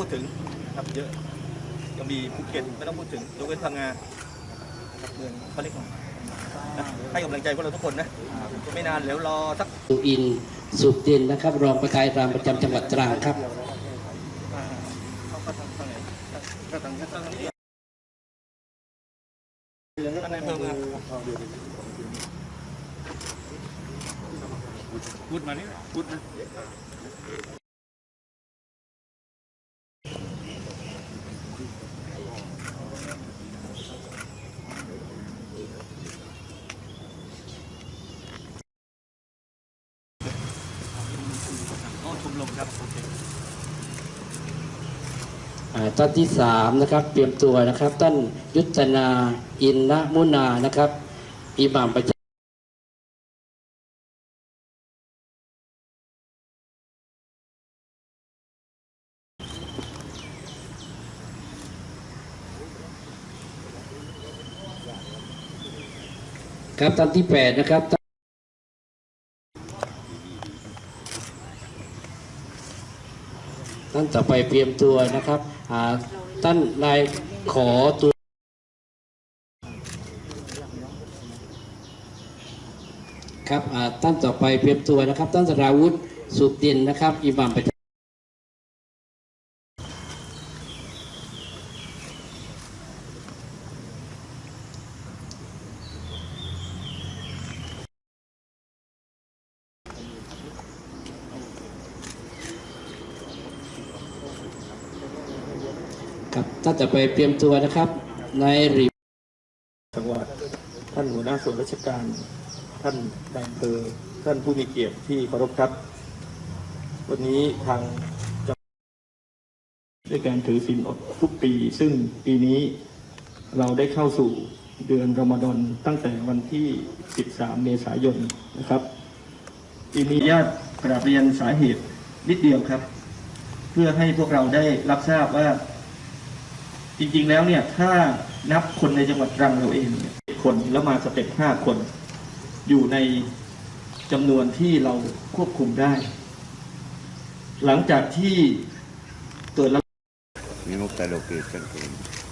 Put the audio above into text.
พูดถึงครับเยอะยังมีภูเก็ตไม่ต้องพูดถึงยกเว้นพังงาครับเมืองเขาเล็กหน่อยนะให้กำลังใจพวกเราทุกคนนะไม่นานเดี๋ยวรอสักสุอินทร์สุดเด่นนะครับ รองประธานรามประจำจังหวัดตรังครับอ่าเขาก็ทางทางไหนก็ทางทางนี้อันไหนเพิ่มครับพูดมานี่พูดนะ อ๋อชมรมครับโอเคท่านที่สามนะครับ เตรียมตัวนะครับท่านยุทธนาอินนะมุนานะครับอิหม่ามประจครับท่านที่แปดนะครับ ท่านต่อไปเตรียมตัวนะครับท่านนายขอตัวครับท่านต่อไปเตรียมตัวนะครับท่านสราวุธสุตินนะครับอิหมัมประ ครับท่านต่อไปเตรียมตัวนะครับนายริจังหวัดท่านหัวหน้าส่วนราชการ ท่านนายอำเภอท่านผู้มีเกียรติที่เคารพครับ วันนี้ทางจังหวัดด้วยการถือศีลอดทุกปี ซึ่งปีนี้เราได้เข้าสู่เดือนรอมฎอนตั้งแต่วันที่ 13 เมษายนนะครับปีนี้ญาติกราบเรียนสาเหตุนิดเดียวครับ เพื่อให้พวกเราได้รับทราบว่า จริงๆแล้วเนี่ยถ้านับคนในจังหวัดตรังเราเองเคนแล้วมาสเต็ปห้าคน อยู่ในจำนวนที่เราควบคุมได้ หลังจากที่เกิดแล้วเกิ